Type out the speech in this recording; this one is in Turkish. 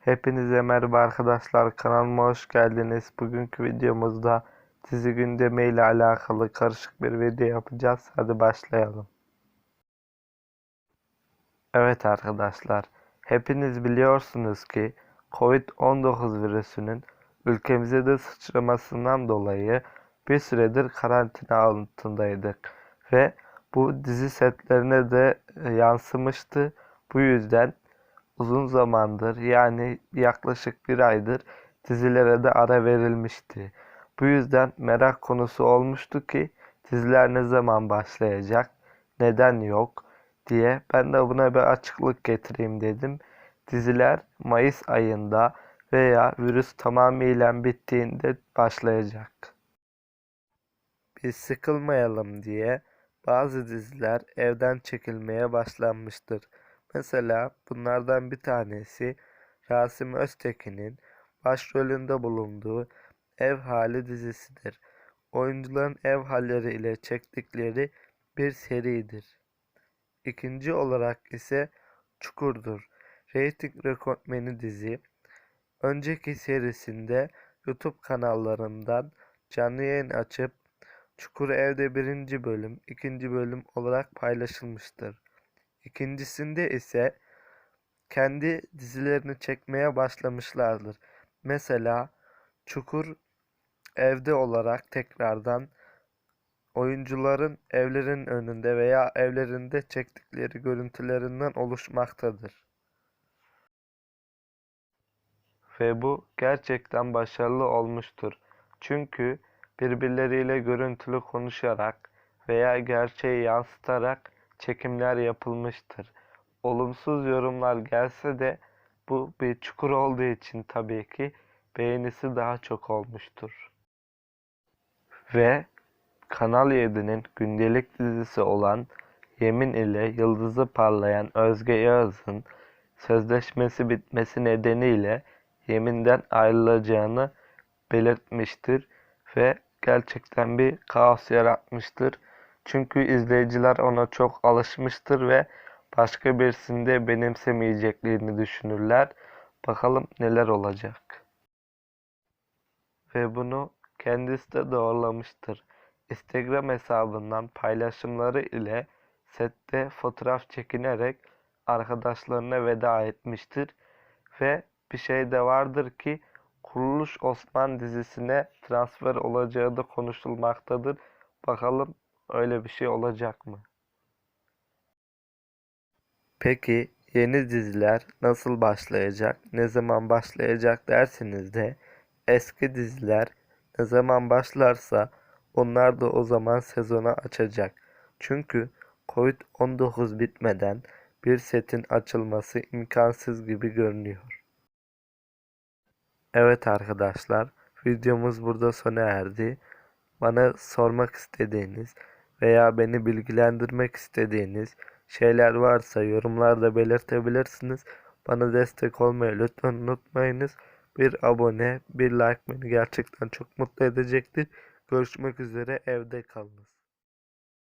Hepinize merhaba arkadaşlar kanalıma hoş geldiniz. Bugünkü videomuzda dizi gündemi ile alakalı karışık bir video yapacağız. Hadi başlayalım. Evet arkadaşlar, hepiniz biliyorsunuz ki Covid-19 virüsünün ülkemize de sıçramasından dolayı bir süredir karantina altındaydık ve bu dizi setlerine de yansımıştı. Bu yüzden uzun zamandır yani yaklaşık bir aydır dizilere de ara verilmişti. Bu yüzden merak konusu olmuştu ki diziler ne zaman başlayacak, neden yok diye ben de buna bir açıklık getireyim dedim. Diziler Mayıs ayında veya virüs tamamıyla bittiğinde başlayacak. Biz sıkılmayalım diye bazı diziler evden çekilmeye başlanmıştır. Mesela bunlardan bir tanesi Rasim Öztekin'in başrolünde bulunduğu Ev Hali dizisidir. Oyuncuların ev halleri ile çektikleri bir seridir. İkinci olarak ise Çukur'dur. Reyting rekortmeni dizi. Önceki serisinde YouTube kanallarından canlı yayın açıp Çukur Ev'de birinci bölüm, ikinci bölüm olarak paylaşılmıştır. İkincisinde ise kendi dizilerini çekmeye başlamışlardır. Mesela Çukur evde olarak tekrardan oyuncuların evlerin önünde veya evlerinde çektikleri görüntülerinden oluşmaktadır. Ve bu gerçekten başarılı olmuştur. Çünkü birbirleriyle görüntülü konuşarak veya gerçeği yansıtarak çekimler yapılmıştır. Olumsuz yorumlar gelse de bu bir çukur olduğu için tabii ki beğenisi daha çok olmuştur. Ve Kanal 7'nin gündelik dizisi olan Yemin ile yıldızı parlayan Özge Yağız'ın sözleşmesi bitmesi nedeniyle Yemin'den ayrılacağını belirtmiştir ve gerçekten bir kaos yaratmıştır. Çünkü izleyiciler ona çok alışmıştır ve başka birisinde benimsemeyeceklerini düşünürler. Bakalım neler olacak. Ve bunu kendisi de doğrulamıştır. Instagram hesabından paylaşımları ile sette fotoğraf çekinerek arkadaşlarına veda etmiştir. Ve bir şey de vardır ki Kuruluş Osman dizisine transfer olacağı da konuşulmaktadır. Bakalım öyle bir şey olacak mı? Peki yeni diziler nasıl başlayacak, ne zaman başlayacak derseniz de eski diziler ne zaman başlarsa onlar da o zaman sezona açacak. Çünkü Covid-19 bitmeden bir setin açılması imkansız gibi görünüyor. Evet arkadaşlar, videomuz burada sona erdi. Bana sormak istediğiniz veya beni bilgilendirmek istediğiniz şeyler varsa yorumlarda belirtebilirsiniz. Bana destek olmayı lütfen unutmayınız. Bir abone, bir like beni gerçekten çok mutlu edecektir. Görüşmek üzere evde kalınız.